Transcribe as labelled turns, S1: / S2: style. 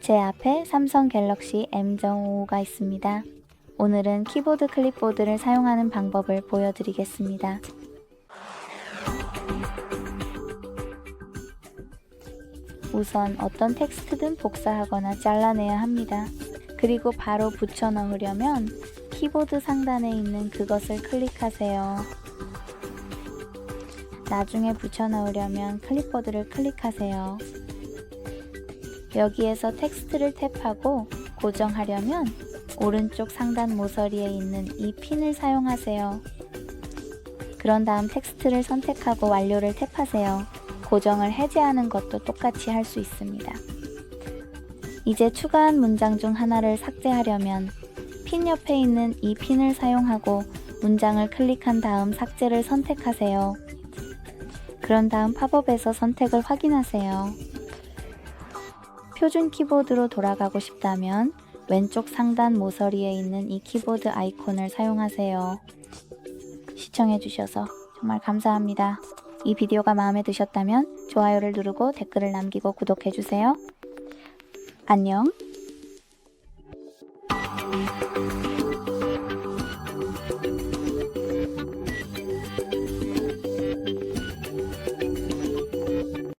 S1: 제 앞에 삼성 갤럭시 M5가 있습니다. 오늘은 키보드 클립보드를 사용하는 방법을 보여드리겠습니다. 우선 어떤 텍스트든 복사하거나 잘라내야 합니다. 그리고 바로 붙여 넣으려면 키보드 상단에 있는 그것을 클릭하세요. 나중에 붙여 넣으려면 클립보드를 클릭하세요. 여기에서 텍스트를 탭하고 고정하려면 오른쪽 상단 모서리에 있는 이 핀을 사용하세요. 그런 다음 텍스트를 선택하고 완료를 탭하세요. 고정을 해제하는 것도 똑같이 할 수 있습니다. 이제 추가한 문장 중 하나를 삭제하려면 핀 옆에 있는 이 핀을 사용하고 문장을 클릭한 다음 삭제를 선택하세요. 그런 다음 팝업에서 선택을 확인하세요. 표준 키보드로 돌아가고 싶다면 왼쪽 상단 모서리에 있는 이 키보드 아이콘을 사용하세요. 시청해주셔서 정말 감사합니다. 이 비디오가 마음에 드셨다면 좋아요를 누르고 댓글을 남기고 구독해주세요. 안녕.